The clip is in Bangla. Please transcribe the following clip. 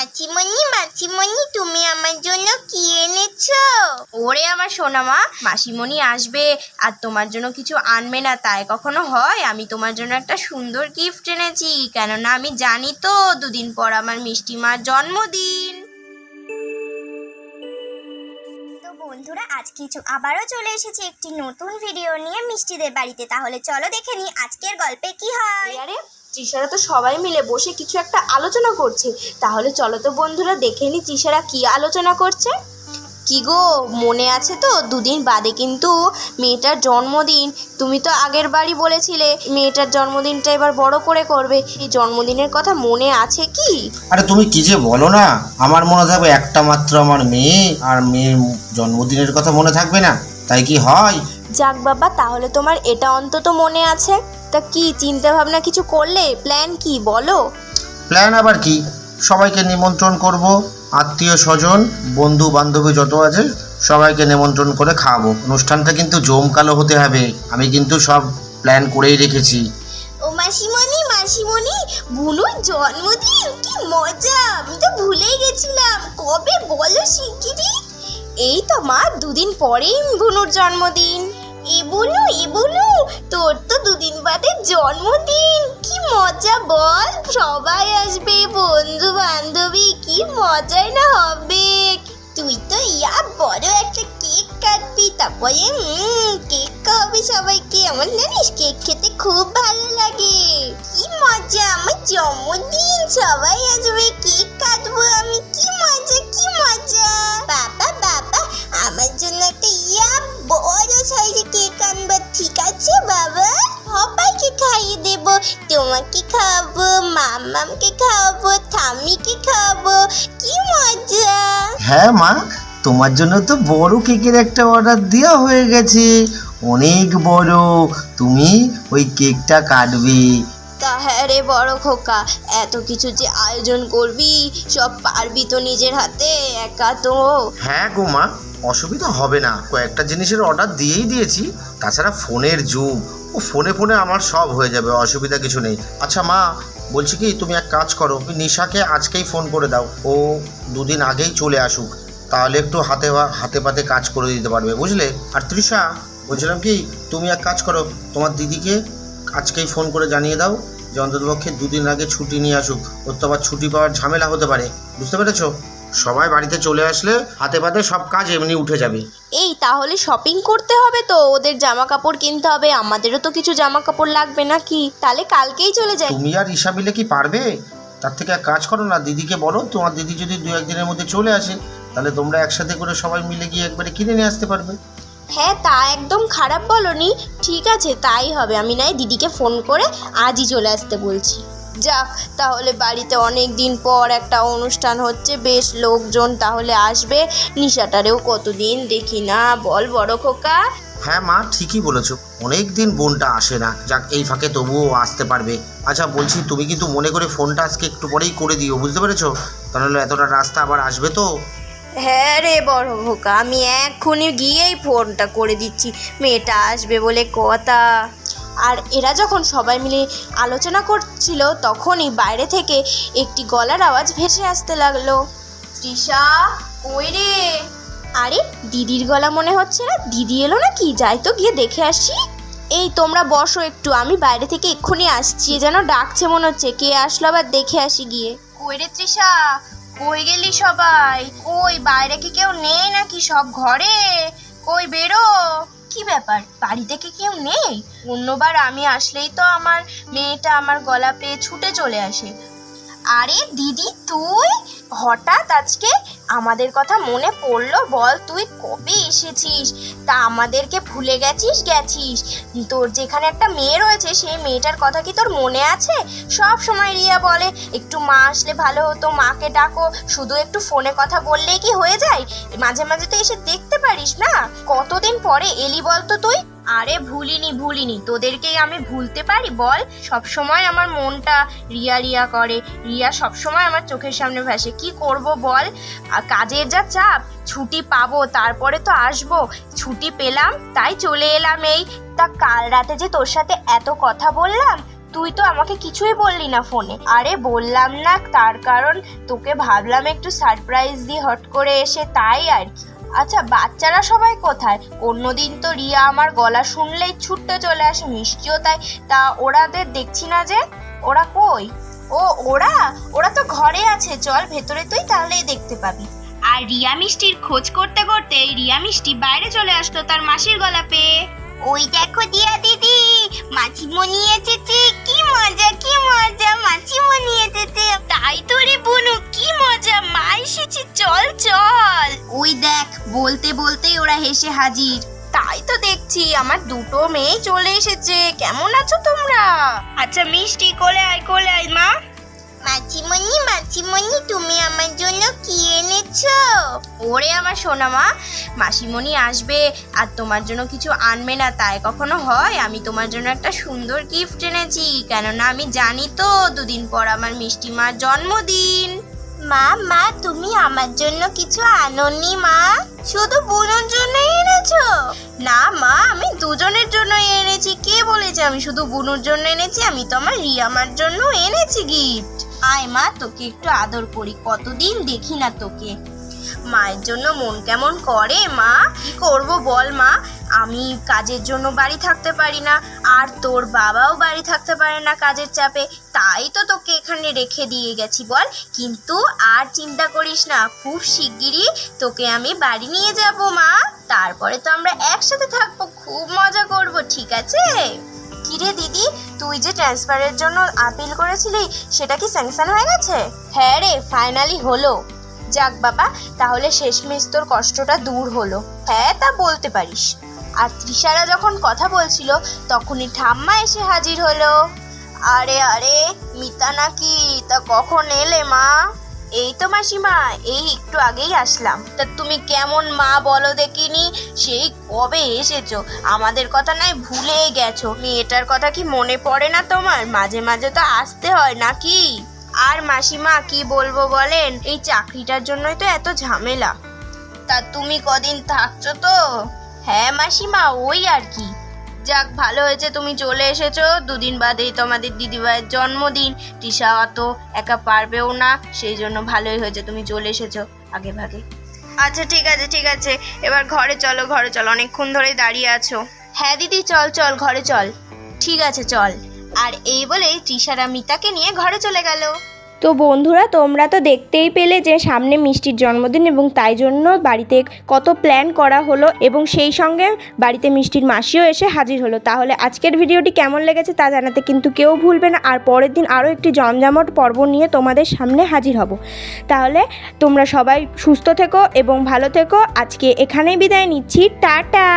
মাছিমণি মাছিমণি তুমি আমার জন্য কি এনেছো? ওরে আমার সোনা মা মাসিমণি আসবে আর তোমার জন্য কিছু আনবে না তাই কখনো হয়? আমি তোমার জন্য একটা সুন্দর গিফট এনেছি কেননা আমি জানি তো দুদিন পর আমার মিষ্টি মার জন্মদিন। তো বন্ধুরা আজ কিছু আবারও চলে এসেছি একটি নতুন ভিডিও নিয়ে মিষ্টিদের বাড়িতে। তাহলে চলো দেখে নিই আজকের গল্পে কি হয়। আরে তৃষারা তো সবাই মিলে বসে কিছু একটা আলোচনা করছে। তাহলে চলো তো বন্ধুরা দেখে নি তৃষারা কি আলোচনা করছে। কি গো মনে আছে তো? দুদিন বাদে কিন্তু মেয়েটার জন্মদিন। তুমি তো আগের বারই বলেছিলে মেয়েটার জন্মদিনটা এবার বড় করে করবে। এই জন্মদিনের কথা মনে আছে কি? আরে তুমি কি যে বলো না? আমার মনে থাকবে একটা মাত্র আমার মেয়ে আর মেয়ের জন্মদিনের কথা মনে থাকবে না। তাই কি হয়? যাক বাবা তাহলে তোমার এটা অন্তত মনে আছে। তা কি চিন্তা ভাবনা কিছু করলে? প্ল্যান কি বলো? প্ল্যান আবার কি? সবাইকে নিমন্ত্রণ করব আত্মীয় স্বজন বন্ধু বান্ধবী যত আছে সবাইকে নিমন্ত্রণ করে খাওয়াবো। অনুষ্ঠানটা কিন্তু জমকালো হতে হবে। আমি কিন্তু সব প্ল্যান করেই রেখেছি। ও মাসিমণি মাসিমণি বুনুর জন্মদিন কি মজা! আমি তো ভুলেই গেছিলাম। কবে বলো শিগগিরই? এই তো মা দুদিন পরেই বুনুর জন্মদিন। এ বুনু তোর তো দুদিন বাদে জন্মদিন। কি মজা বল, সবাই আসবে বন্ধু বান্ধবী কি মজাই না হবে। তুই তো ইয়া বড় একটা কেক কাটবি, তারপরে কেক খাওয়াবি সবাইকে। আমার জানিস, কেক খেতে খুব ভালো লাগে। কি মজা, আমার জন্মদিন, সবাই আসবে, কেক কাটবো আমি, কি তোমাকে খাওয়াবো মামামকে খাওয়াবো ঠাম্মিকে খাওয়াবো কি মজা? হ্যাঁ মা তোমার জন্য তো বড় কেকের একটা অর্ডার দেওয়া হয়ে গেছে। অনেক বড়। তুমি ওই কেকটা কাটবে। তা হ্যাঁ রে বড় খোকা এত কিছু যে আয়োজন করবি সব পারবি তো নিজের হাতে একা তো। হ্যাঁ গো মা অসুবিধা হবে না। কয়েকটা জিনিসের অর্ডার দিয়েই দিয়েছি। তাছাড়া ফোনের যুগ ও ফোনে ফোনে আমার সব হয়ে যাবে, অসুবিধা কিছু নেই। আচ্ছা মা, বলছি কি, তুমি এক কাজ করো নিশাকে আজকেই ফোন করে দাও, ও দুদিন আগেই চলে আসুক। তাহলে একটু হাতে হাতে পাতে কাজ করে দিতে পারবে, বুঝলে? আর তৃষা, বলছিলাম কি, তুমি এক কাজ করো, তোমার দিদিকে আজকেই ফোন করে জানিয়ে দাও যে অন্ততপক্ষে দুদিন আগে ছুটি নিয়ে আসুক ওর তো আবার ছুটি পাওয়ার ঝামেলা হতে পারে, বুঝতে পেরেছ? সবাই বাড়িতে চলে আসলে হাতে পাতে সব কাজ এমনি উঠে যাবে। এই তাহলে শপিং করতে হবে তো ওদের জামা কাপড় কিনতে হবে আমাদেরও তো কিছু জামা কাপড় লাগবে নাকি? তাহলে কালকেই চলে যাই। তুমি আর ঈশা মিলে কি পারবে? তার থেকে এক কাজ করো না দিদিকে বলো তোমার দিদি যদি দু একদিনের মধ্যে চলে আসে তাহলে তোমরা একসাথে করে সবাই মিলে গিয়ে একবারে কিনে নিয়ে আসতে পারবে। হ্যাঁ তা একদম খারাপ বলনি। ঠিক আছে তাই হবে। আমি নাই দিদিকে ফোন করে আজই চলে আসতে বলছি। যাক তাহলে বাড়িতে অনেক দিন পর একটা অনুষ্ঠান হচ্ছে বেশ লোকজন তাহলে আসবে। নিশাটারেও কতদিন দেখি না বল বড় খোকা। হ্যাঁ মা ঠিকই বলেছ। অনেক দিন বোনটা আসে না। যাক এই ফাঁকে তবুও আসতে পারবে। আচ্ছা বলছি তুমি কিন্তু মনে করে ফোনটা আজকে একটু পরেই করে দিও বুঝতে পেরেছ? তাহলে এতটা রাস্তা আবার আসবে তো? হ্যাঁ রে বড় খোকা আমি এক্ষুনি গিয়েই ফোনটা করে দিচ্ছি। মেয়েটা আসবে বলে কথা। আর এরা যখন সবাই মিলে আলোচনা করছিল, তখনই বাইরে থেকে একটি গলার আওয়াজ ভেসে আসতে লাগল। তৃষা, কই রে? আরে, দিদির গলা মনে হচ্ছে না? দিদি এলো নাকি? যাই তো, গিয়ে দেখে আসি। এই তোমরা বসো একটু, আমি বাইরে থেকে এক্ষুনি আসছি। যেন ডাকছে মনে হচ্ছে। কে আসলো আবার দেখে আসি গিয়ে। কই রে তৃষা? কই গেলি সবাই? কই, বাইরে কি কেউ নেই নাকি সব ঘরে? কই বেরো? কি ব্যাপার? বাড়ি থেকে কেউ নেই? অন্যবার আমি আসলেই তো আমার মেয়েটা আমার গলা পেয়ে ছুটে চলে আসে। আরে দিদি, তুই? হঠাৎ আজকে আমাদের কথা মনে পড়ল, বল তুই কবে এসেছিস? তা আমাদেরকে ভুলে গেছিস গেছিস? তোর যেখানে একটা মেয়ে রয়েছে, সেই মেয়েটার কথা কি তোর মনে আছে? সব সময় রিয়া বলে, একটু মা আসলে ভালো হতো, মাকে ডাকো, শুধু একটু ফোনে কথা বললেই কি হয়ে যায়? মাঝে মাঝে তো এসে দেখতে পারিস না? কতদিন পরে এলি বল তো তুই? আরে ভুলিনি ভুলিনি। তোদেরকেই আমি ভুলতে পারি? বল। সব সময় আমার মনটা রিয়া রিয়া করে। রিয়া সব সময় আমার চোখের সামনে ভাসে। কি করব বল? কাজের যা চাপ, ছুটি পাবো, তারপরে তো আসব। ছুটি পেলাম, তাই চলে এলাম এই। তা কাল রাতে যে তোর সাথে এত কথা বললাম, তুই তো আমাকে কিছুই বললি না ফোনে। আরে বললাম না, তার কারণ তোকে ভাবলাম একটু সারপ্রাইজ দিয়ে হট করে এসে, তাই আর কি। আচ্ছা বাচ্চারা সবাই কোথায়? অন্যদিন তো রিয়া আমার গলা শুনলেই ছুটতে চলে আসে মিষ্টিও তাই। তা ওরাদের দেখছি না যে, ওরা কই? ও, ওরা? ওরা তো ঘরে আছে, চল ভেতরে তুই, তাহলেই দেখতে পাবি। আর রিয়া মিষ্টির খোঁজ করতে করতে রিয়া মিষ্টি বাইরে চলে আসতো তার মাসির গলা পেয়ে। ওই দেখো দিয়া দিদি মাছিমণি এসেছে কি মজা কি মজা মাছিমণি এসেছে। তাই তো রে বনু কি মজা মা এসেছে চল চল। ওই দেখ বলতে বলতেই ওরা হেসে হাজির। তাই তো দেখছি আমার দুটো মেয়ে চলে এসেছে। কেমন আছো তোমরা? আচ্ছা মিষ্টি কোলে আয় কোলে আয় মা। মাছিমণি মাছিমণি তুমি আমার জন্য কি এনেছো? ওরে আমার সোনা মা মাসিমণি আসবে আর তোমার জন্য কিছু আনবে না তাই কখনো হয়? আমি তোমার জন্য একটা সুন্দর গিফট এনেছি কেননা আমি জানি তো দুদিন পর আমার মিষ্টি মার জন্মদিন। মা মা তুমি আমার জন্য কিছু আনোনি মা? শুধু বুনোর জন্য এনেছো? না মা আমি দুজনের জন্য এনেছি। কে বলেছে আমি শুধু বুনুর জন্য এনেছি? আমি তো আমার রিয়ামার জন্য এনেছি গিফট আয় মা, তোকে একটু আদর করি, কতদিন দেখি না তোকে। মায়ের জন্য মন কেমন করে মা? কি করব বল মা? আমি কাজের জন্য বাড়ি থাকতে পারি না, আর তোর বাবাও বাড়ি থাকতে পারে না কাজের চাপে। তাই তো তোকে এখানে রেখে দিয়ে গেছি বল। কিন্তু আর চিন্তা করিস না, খুব শিগগিরই তোকে আমি বাড়ি নিয়ে যাব মা। তারপরে তো আমরা একসাথে থাকব, খুব মজা করব, ঠিক আছে? কিরে দিদি? তুই যে ট্রান্সফারের জন্য আপিল করেছিলি, সেটা কি স্যাংশন হয়ে গেছে? হ্যাঁ রে ফাইনালি হলো। যাক বাবা, তাহলে শেষমেশ তোর কষ্টটা দূর হলো। হ্যাঁ তা বলতে পারিস। আর তৃষারা যখন কথা বলছিল, তখনই ঠাম্মা এসে হাজির হলো। আরে আরে, মিতা নাকি? তা কখন এলে মা? এই তো মাসিমা, এই একটু আগেই আসলাম। তা তুমি কেমন মা বলো দেখিনি? সেই কবে এসেছ? আমাদের কথা নাই, ভুলেই গেছো। মেয়েটার কথা কি মনে পড়ে না তোমার? মাঝে মাঝে তো আসতে হয়, নাকি? আর মাসিমা, কি বলব বলেন? এই চাকরিটার জন্যই তো এত ঝামেলা। তা তুমি কদিন থাকছো তো? হ্যাঁ মাসিমা, ওই আর কি। যাক, ভালো হয়েছে, তুমি চলে এসেছ। দুদিন বাদেই তোমাদের দিদিভাইয়ের জন্মদিন। তৃষা অত একা পারবেও না, সেই জন্য ভালোই হয়েছে, তুমি চলে এসেছ আগে ভাগে। আচ্ছা ঠিক আছে ঠিক আছে, এবার ঘরে চলো ঘরে চলো, অনেকক্ষণ ধরেই দাঁড়িয়ে আছো। হ্যাঁ দিদি, চল চল, ঘরে চল। ঠিক আছে, চল। আর এই বলেই তৃষারা মিতাকে নিয়ে ঘরে চলে গেল। তো বন্ধুরা, তোমরা তো দেখতেই পেলে যে সামনে মিষ্টির জন্মদিন এবং তাই জন্য বাড়িতে কত প্ল্যান করা হলো এবং সেই সঙ্গে বাড়িতে মিষ্টির মাসিও এসে হাজির হলো। তাহলে আজকের ভিডিওটি কেমন লেগেছে তা জানাতে কিন্তু কেউ ভুলবে না। আর পরের দিন আরও একটি জমজমট পর্ব নিয়ে তোমাদের সামনে হাজির হব। তাহলে তোমরা সবাই সুস্থ থেকো এবং ভালো থেকো। আজকে এখানেই বিদায় নিচ্ছি। টাটা!